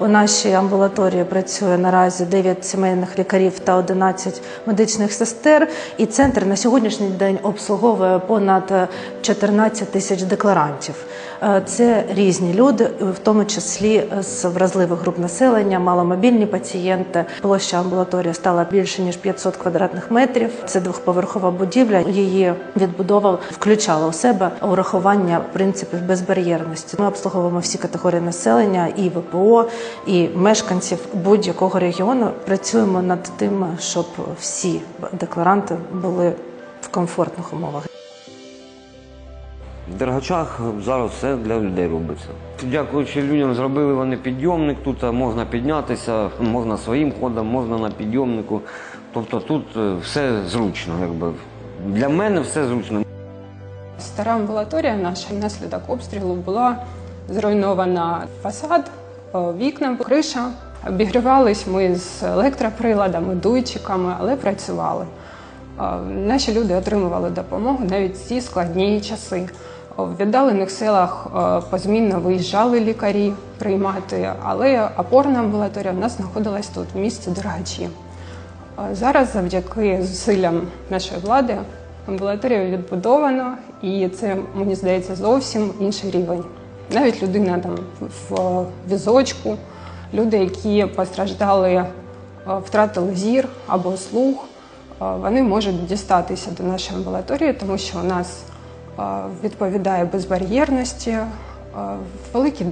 У нашій амбулаторії працює наразі 9 сімейних лікарів та 11 медичних сестер. І центр на сьогоднішній день обслуговує понад е, 14 тисяч декларантів. Е, Це різні люди, в тому числі з вразливих груп населення, маломобільні пацієнти. Площа амбулаторії стала більше ніж 500 квадратних метрів. Це двохповерхова будівля. Її відбудова включала у себе урахування принципів безбар'єрності. Ми обслуговуємо всі категорії населення, і ВПО, і мешканців будь-якого регіону. Працюємо над тим, щоб всі декларанти були в комфортних умовах. В Дергачах зараз все для людей робиться. Дякуючи людям, зробили вони підйомник. Тут можна піднятися, можна своїм ходом, можна на підйомнику. Тобто тут е, все зручно, якби. Для мене все зручно. Стара амбулаторія наша внаслідок обстрілу була зруйнована фасад, е, вікна, криша. Обігрівались ми з електроприладами, дуйчиками, але працювали. Е, Наші люди отримували допомогу навіть в ці складні часи. В віддалених селах е, позмінно виїжджали лікарі приймати, але опорна амбулаторія в нас знаходилась тут, в місті Дергачі. Зараз завдяки зусиллям нашої влади амбулаторія відбудована, і це мені здається зовсім інший рівень. Навіть людина там в візочку, люди, які постраждали, е, втратили зір або слух, е, вони можуть дістатися до нашої амбулаторії, тому що у нас е, відповідає безбар'єрності, великі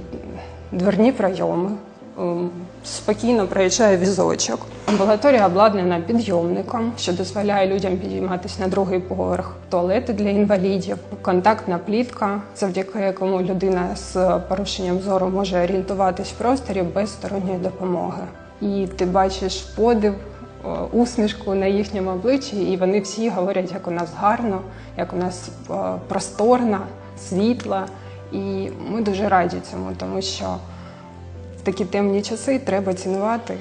дверні прийоми. Ем, Спокійно проїжджає візочок. Амбулаторія обладнана підйомником, що дозволяє людям підійматися на другий поверх, туалети для інвалідів, контактна плітка, завдяки якому людина з порушенням зору може орієнтуватись в просторі без сторонньої допомоги. І ти бачиш подив, е, усмішку на їхньому обличчі, і вони всі говорять, як у нас гарно, як у нас е, просторно, світло. І ми дуже раді цьому, тому що такі темні часи треба цінувати